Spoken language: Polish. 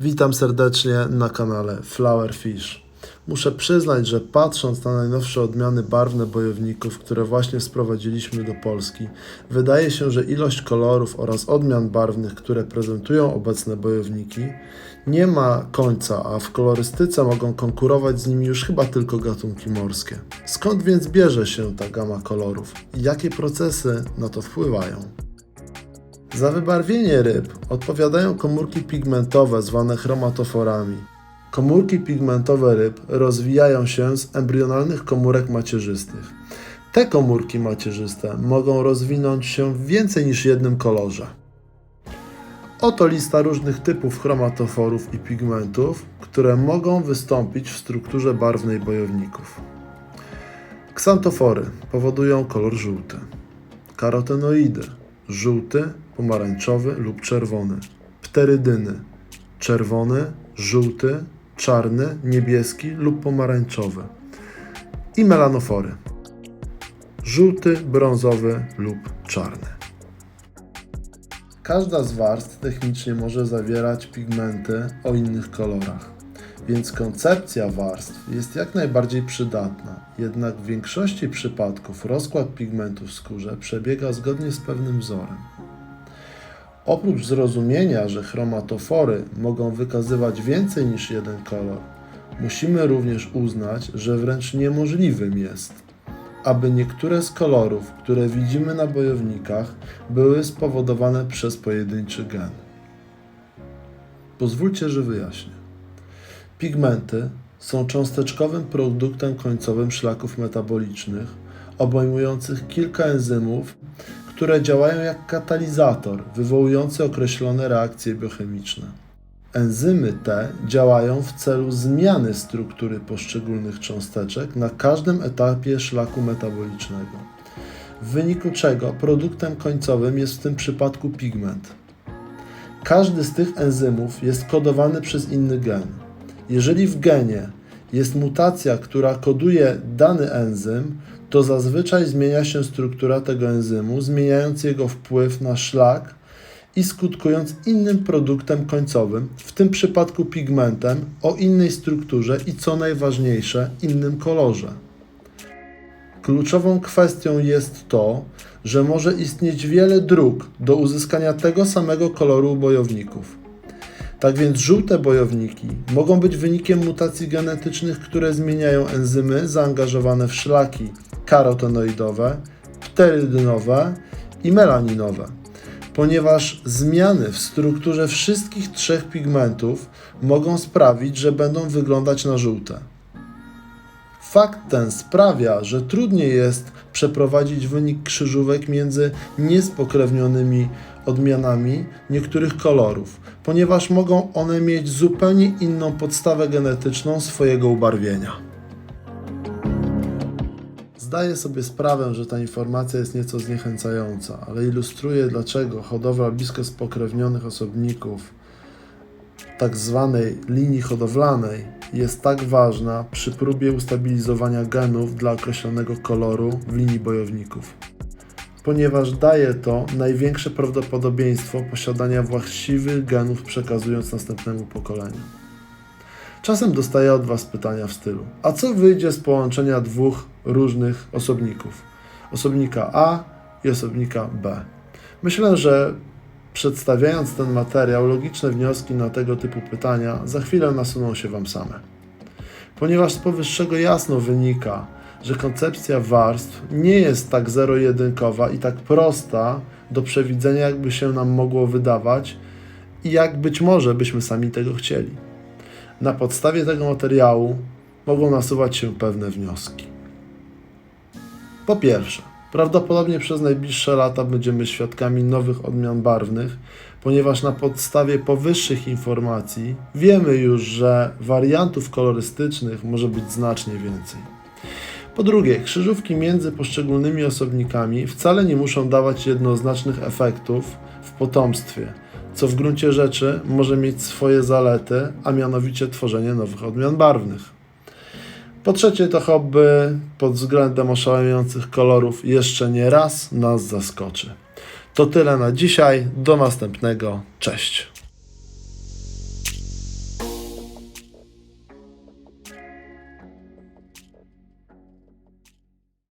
Witam serdecznie na kanale Flower Fish. Muszę przyznać, że patrząc na najnowsze odmiany barwne bojowników, które właśnie sprowadziliśmy do Polski, wydaje się, że ilość kolorów oraz odmian barwnych, które prezentują obecne bojowniki, nie ma końca, a w kolorystyce mogą konkurować z nimi już chyba tylko gatunki morskie. Skąd więc bierze się ta gama kolorów i jakie procesy na to wpływają? Za wybarwienie ryb odpowiadają komórki pigmentowe zwane chromatoforami. Komórki pigmentowe ryb rozwijają się z embrionalnych komórek macierzystych. Te komórki macierzyste mogą rozwinąć się w więcej niż jednym kolorze. Oto lista różnych typów chromatoforów i pigmentów, które mogą wystąpić w strukturze barwnej bojowników. Ksantofory powodują kolor żółty. Karotenoidy żółty, pomarańczowy lub czerwony. Pterydyny czerwony, żółty, czarny, niebieski lub pomarańczowy. I melanofory żółty, brązowy lub czarny. Każda z warstw technicznie może zawierać pigmenty o innych kolorach, więc koncepcja warstw jest jak najbardziej przydatna. Jednak w większości przypadków rozkład pigmentu w skórze przebiega zgodnie z pewnym wzorem. Oprócz zrozumienia, że chromatofory mogą wykazywać więcej niż jeden kolor, musimy również uznać, że wręcz niemożliwym jest, aby niektóre z kolorów, które widzimy na bojownikach, były spowodowane przez pojedynczy gen. Pozwólcie, że wyjaśnię. Pigmenty są cząsteczkowym produktem końcowym szlaków metabolicznych, obejmujących kilka enzymów, które działają jak katalizator wywołujący określone reakcje biochemiczne. Enzymy te działają w celu zmiany struktury poszczególnych cząsteczek na każdym etapie szlaku metabolicznego, w wyniku czego produktem końcowym jest w tym przypadku pigment. Każdy z tych enzymów jest kodowany przez inny gen. Jeżeli w genie jest mutacja, która koduje dany enzym, to zazwyczaj zmienia się struktura tego enzymu, zmieniając jego wpływ na szlak i skutkując innym produktem końcowym, w tym przypadku pigmentem o innej strukturze i co najważniejsze, innym kolorze. Kluczową kwestią jest to, że może istnieć wiele dróg do uzyskania tego samego koloru bojowników. Tak więc żółte bojowniki mogą być wynikiem mutacji genetycznych, które zmieniają enzymy zaangażowane w szlaki karotenoidowe, pterydynowe i melaninowe, ponieważ zmiany w strukturze wszystkich trzech pigmentów mogą sprawić, że będą wyglądać na żółte. Fakt ten sprawia, że trudniej jest przeprowadzić wynik krzyżówek między niespokrewnionymi odmianami niektórych kolorów, ponieważ mogą one mieć zupełnie inną podstawę genetyczną swojego ubarwienia. Zdaję sobie sprawę, że ta informacja jest nieco zniechęcająca, ale ilustruje, dlaczego hodowla blisko spokrewnionych osobników tak zwanej linii hodowlanej jest tak ważna przy próbie ustabilizowania genów dla określonego koloru w linii bojowników, ponieważ daje to największe prawdopodobieństwo posiadania właściwych genów przekazując następnemu pokoleniu. Czasem dostaję od Was pytania w stylu: A co wyjdzie z połączenia dwóch różnych osobników? Osobnika A i osobnika B. Myślę, że przedstawiając ten materiał, logiczne wnioski na tego typu pytania za chwilę nasuną się Wam same. Ponieważ z powyższego jasno wynika, że koncepcja warstw nie jest tak zero-jedynkowa i tak prosta do przewidzenia, jakby się nam mogło wydawać i jak być może byśmy sami tego chcieli. Na podstawie tego materiału mogą nasuwać się pewne wnioski. Po pierwsze, prawdopodobnie przez najbliższe lata będziemy świadkami nowych odmian barwnych, ponieważ na podstawie powyższych informacji wiemy już, że wariantów kolorystycznych może być znacznie więcej. Po drugie, krzyżówki między poszczególnymi osobnikami wcale nie muszą dawać jednoznacznych efektów w potomstwie, co w gruncie rzeczy może mieć swoje zalety, a mianowicie tworzenie nowych odmian barwnych. Po trzecie, to hobby pod względem oszałamiających kolorów jeszcze nie raz nas zaskoczy. To tyle na dzisiaj. Do następnego. Cześć.